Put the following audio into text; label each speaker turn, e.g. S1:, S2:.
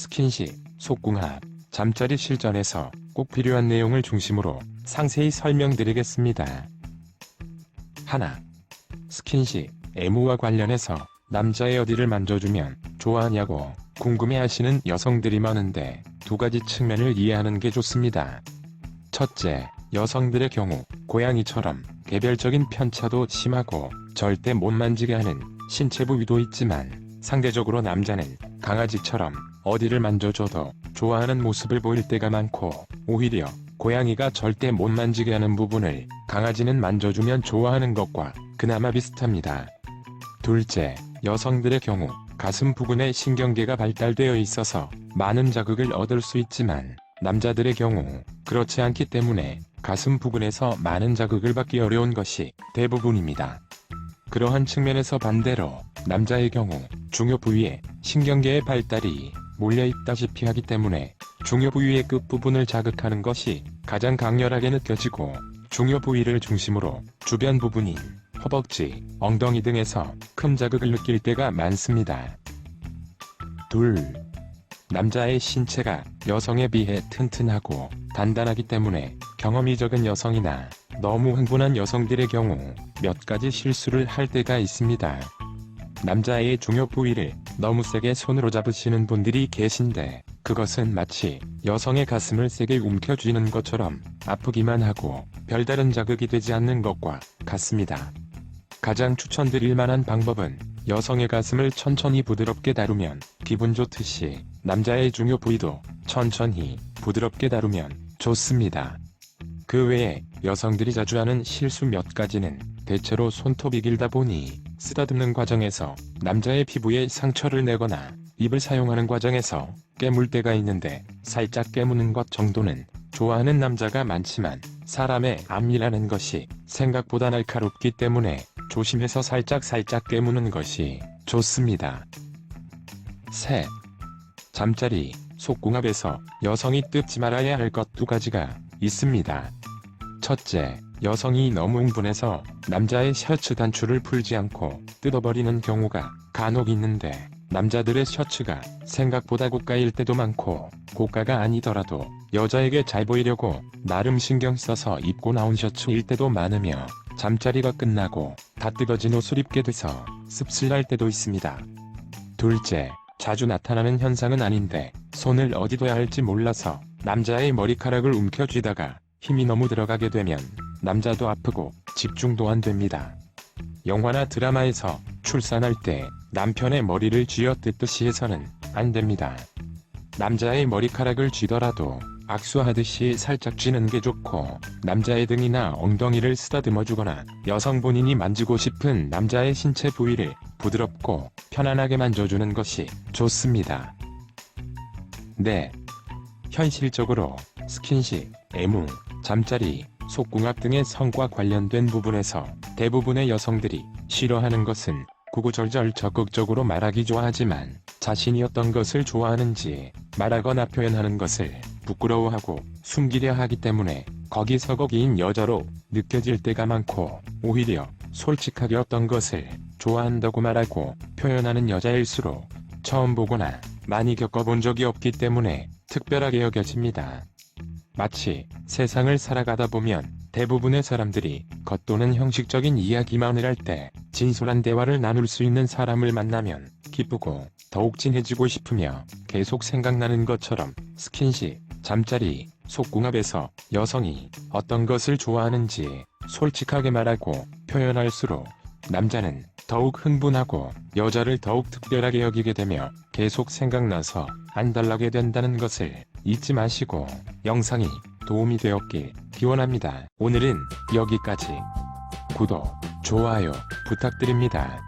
S1: 스킨십, 속궁합, 잠자리 실전에서 꼭 필요한 내용을 중심으로 상세히 설명드리겠습니다. 하나, 스킨십, 애무와 관련해서 남자의 어디를 만져주면 좋아하냐고 궁금해하시는 여성들이 많은데 두 가지 측면을 이해하는 게 좋습니다. 첫째, 여성들의 경우 고양이처럼 개별적인 편차도 심하고 절대 못 만지게 하는 신체 부 위도 있지만 상대적으로 남자는 강아지처럼 어디를 만져줘도 좋아하는 모습을 보일 때가 많고 오히려 고양이가 절대 못 만지게 하는 부분을 강아지는 만져주면 좋아하는 것과 그나마 비슷합니다. 둘째, 여성들의 경우 가슴 부근에 신경계가 발달되어 있어서 많은 자극을 얻을 수 있지만 남자들의 경우 그렇지 않기 때문에 가슴 부근에서 많은 자극을 받기 어려운 것이 대부분입니다. 그러한 측면에서 반대로 남자의 경우 중요 부위에 신경계의 발달이 몰려 있다시피 하기 때문에 중요 부위의 끝부분을 자극하는 것이 가장 강렬하게 느껴지고 중요 부위를 중심으로 주변 부분인 허벅지, 엉덩이 등에서 큰 자극을 느낄 때가 많습니다. 둘. 남자의 신체가 여성에 비해 튼튼하고 단단하기 때문에 경험이 적은 여성이나 너무 흥분한 여성들의 경우 몇 가지 실수를 할 때가 있습니다. 남자의 중요 부위를 너무 세게 손으로 잡으시는 분들이 계신데 그것은 마치 여성의 가슴을 세게 움켜쥐는 것처럼 아프기만 하고 별다른 자극이 되지 않는 것과 같습니다. 가장 추천드릴 만한 방법은 여성의 가슴을 천천히 부드럽게 다루면 기분 좋듯이 남자의 중요 부위도 천천히 부드럽게 다루면 좋습니다. 그 외에 여성들이 자주 하는 실수 몇 가지는 대체로 손톱이 길다 보니 쓰다듬는 과정에서 남자의 피부에 상처를 내거나 입을 사용하는 과정에서 깨물 때가 있는데 살짝 깨무는 것 정도는 좋아하는 남자가 많지만 사람의 앞니라는 것이 생각보다 날카롭기 때문에 조심해서 살짝 살짝 깨무는 것이 좋습니다. 셋. 잠자리, 속궁합에서 여성이 뜯지 말아야 할 것 두 가지가 있습니다. 첫째, 여성이 너무 흥분해서 남자의 셔츠 단추를 풀지 않고 뜯어버리는 경우가 간혹 있는데 남자들의 셔츠가 생각보다 고가일 때도 많고 고가가 아니더라도 여자에게 잘 보이려고 나름 신경 써서 입고 나온 셔츠일 때도 많으며 잠자리가 끝나고 다 뜯어진 옷을 입게 돼서 씁쓸할 때도 있습니다. 둘째, 자주 나타나는 현상은 아닌데 손을 어디 둬야 할지 몰라서 남자의 머리카락을 움켜쥐다가 힘이 너무 들어가게 되면 남자도 아프고 집중도 안 됩니다. 영화나 드라마에서 출산할 때 남편의 머리를 쥐어 뜯듯이 해서는 안 됩니다. 남자의 머리카락을 쥐더라도 악수하듯이 살짝 쥐는 게 좋고 남자의 등이나 엉덩이를 쓰다듬어 주거나 여성 본인이 만지고 싶은 남자의 신체 부위를 부드럽고 편안하게 만져주는 것이 좋습니다. 네. 현실적으로 스킨십, 애무, 잠자리, 속궁합 등의 성과 관련된 부분에서 대부분의 여성들이 싫어하는 것은 구구절절 적극적으로 말하기 좋아하지만 자신이 어떤 것을 좋아하는지 말하거나 표현하는 것을 부끄러워하고 숨기려 하기 때문에 거기서 거기인 여자로 느껴질 때가 많고 오히려 솔직하게 어떤 것을 좋아한다고 말하고 표현하는 여자일수록 처음 보거나 많이 겪어본 적이 없기 때문에 특별하게 여겨집니다. 마치 세상을 살아가다 보면 대부분의 사람들이 겉도는 형식적인 이야기만을 할 때 진솔한 대화를 나눌 수 있는 사람을 만나면 기쁘고 더욱 친해지고 싶으며 계속 생각나는 것처럼 스킨십, 잠자리, 속궁합에서 여성이 어떤 것을 좋아하는지 솔직하게 말하고 표현할수록 남자는 더욱 흥분하고 여자를 더욱 특별하게 여기게 되며 계속 생각나서 안달나게 된다는 것을 잊지 마시고 영상이 도움이 되었길 기원합니다. 오늘은 여기까지. 구독, 좋아요 부탁드립니다.